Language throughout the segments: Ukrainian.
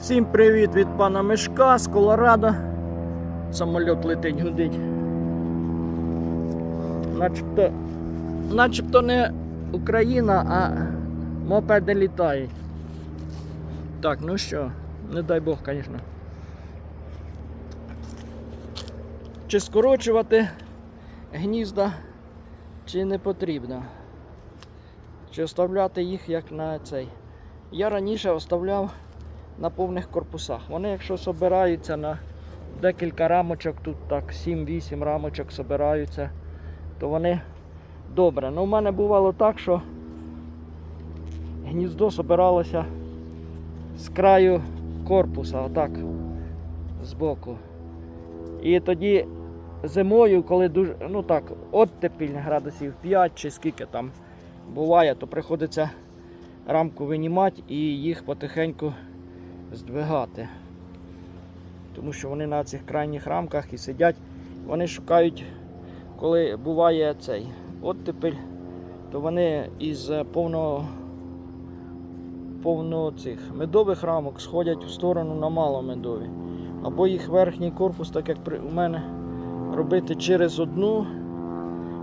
Всім привіт від пана Мишка з Колорадо. Самольот летить гудить. Начебто, начебто не Україна, а мопеди літають. Так, ну що, не дай Бог, звісно. Чи скорочувати гнізда, чи не потрібно? Чи оставляти їх як на цей? Я раніше оставляв на повних корпусах. Вони, якщо збираються на декілька рамочок, тут так 7-8 рамочок збираються, то вони добре. Ну, у мене бувало так, що гніздо збиралося з краю корпуса, отак, збоку. І тоді зимою, коли дуже, ну так, оттепіль градусів 5 чи скільки там буває, то приходиться рамку винімати і їх потихеньку здвигати. Тому що вони на цих крайніх рамках і сидять, вони шукають, коли буває цей оттепель, то вони із повного повно цих медових рамок сходять в сторону на маломедові. Або їх верхній корпус, так як у мене, робити через одну,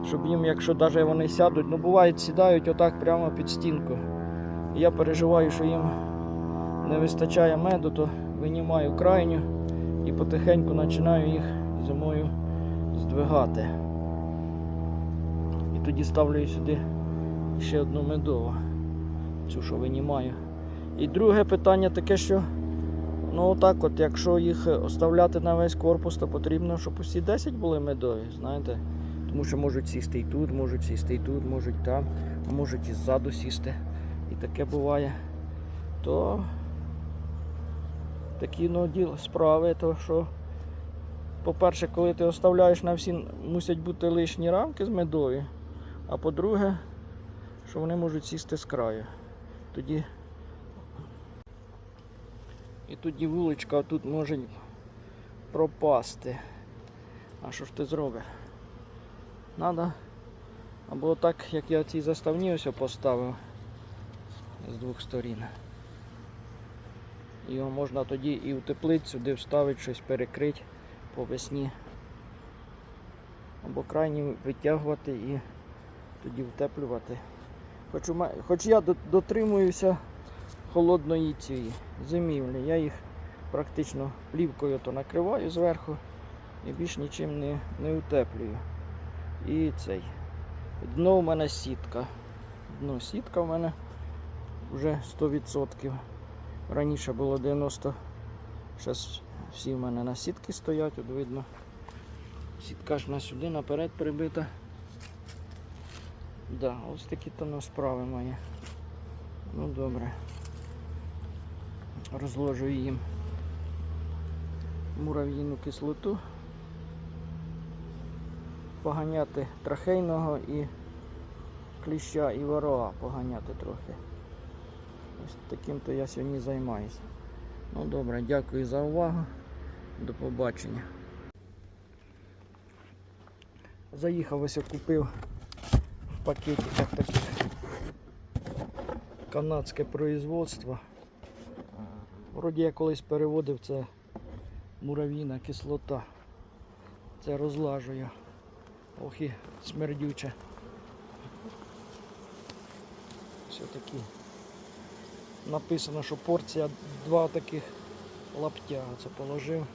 щоб їм, якщо навіть вони сядуть, ну буває, сідають отак прямо під стінку. І я переживаю, що їм не вистачає меду, то винімаю крайню і потихеньку починаю їх зимою здвигати. І тоді ставлю сюди ще одну медову, цю, що винімаю. І друге питання таке, що ну отак от, якщо їх оставляти на весь корпус, то потрібно, щоб усі 10 були медові, знаєте. Тому що можуть сісти і тут, можуть сісти і тут, можуть там, можуть і ззаду сісти. І таке буває. То такі ну, діл, справи, то що, по-перше, коли ти оставляєш на всі, мусять бути лишні рамки з медові. А по-друге, що вони можуть сісти з краю. Тоді і тоді вуличка тут може пропасти. А що ж ти зробиш? Надо або так, як я ці заставні ось поставив з двох сторін. Його можна тоді і в теплицю сюди вставити щось перекрити по весні. Або крайні витягувати і тоді втеплювати. Хоч, у хоч я дотримуюся холодної цієї зимівлі. Я їх практично плівкою то накриваю зверху і більш нічим не, не утеплюю. І цей. Дно у мене сітка. Дно сітка в мене вже 100%. Раніше було 90. Зараз всі в мене на сітки стоять, от видно. Сітка ж на сюди наперед прибита. Да, ось такі то на справи мої. Ну добре. Розложу їм мурав'їну кислоту. Поганяти трахейного і кліща і вороа поганяти трохи. Ось таким то я сьогодні займаюся. Ну добре, дякую за увагу. До побачення. Заїхав ось купив в пакетиках таких канадське производство. Вроді я колись переводив це мурав'їна кислота. Це розлажую. Ох і смердюче. Все таки написано, що порція два таких лаптя. Це положив,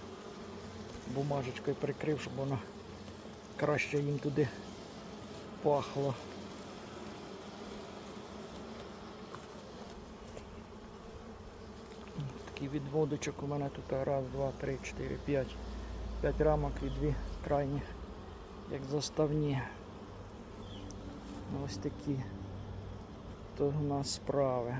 бумажечкою прикрив, щоб воно краще їм туди пахло. Такий відводочок у мене тут раз, два, три, чотири, п'ять. П'ять рамок і дві крайні, як заставні. Ось такі то у нас справи.